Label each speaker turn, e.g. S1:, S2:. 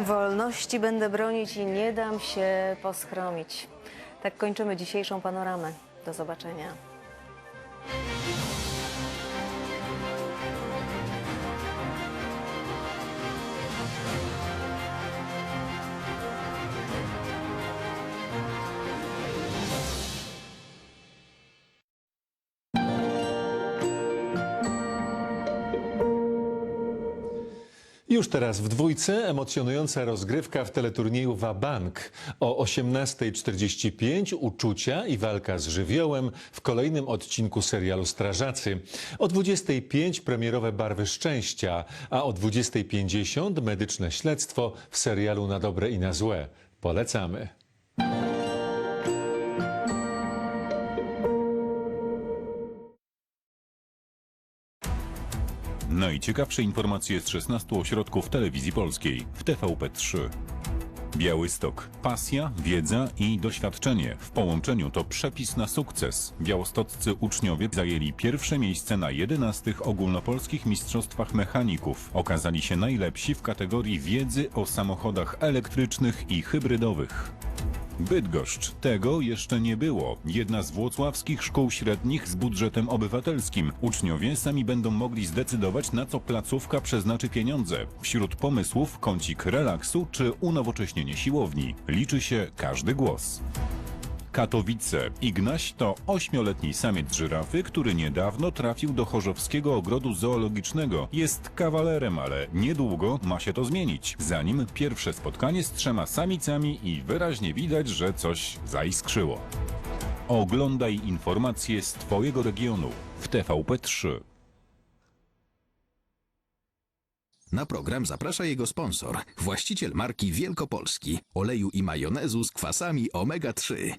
S1: Wolności będę bronić i nie dam się poschromić. Tak kończymy dzisiejszą panoramę. Do zobaczenia.
S2: Już teraz w dwójce emocjonująca rozgrywka w teleturnieju Wabank. O 18.45 uczucia i walka z żywiołem w kolejnym odcinku serialu Strażacy. O 25.00 premierowe Barwy Szczęścia, a o 20.50 medyczne śledztwo w serialu Na dobre i na złe. Polecamy.
S3: Najciekawsze informacje z 16 ośrodków telewizji polskiej w TVP3. Białystok. Pasja, wiedza i doświadczenie. W połączeniu to przepis na sukces. Białostoccy uczniowie zajęli pierwsze miejsce na 11 ogólnopolskich mistrzostwach mechaników. Okazali się najlepsi w kategorii wiedzy o samochodach elektrycznych i hybrydowych. Bydgoszcz. Tego jeszcze nie było. Jedna z włocławskich szkół średnich z budżetem obywatelskim. Uczniowie sami będą mogli zdecydować, na co placówka przeznaczy pieniądze. Wśród pomysłów kącik relaksu czy unowocześnienie siłowni. Liczy się każdy głos. Katowice. Ignaś to ośmioletni samiec żyrafy, który niedawno trafił do Chorzowskiego Ogrodu Zoologicznego. Jest kawalerem, ale niedługo ma się to zmienić. Zanim pierwsze spotkanie z trzema samicami i wyraźnie widać, że coś zaiskrzyło. Oglądaj informacje z Twojego regionu w TVP3.
S4: Na program zaprasza jego sponsor, właściciel marki Wielkopolski, oleju i majonezu z kwasami omega-3.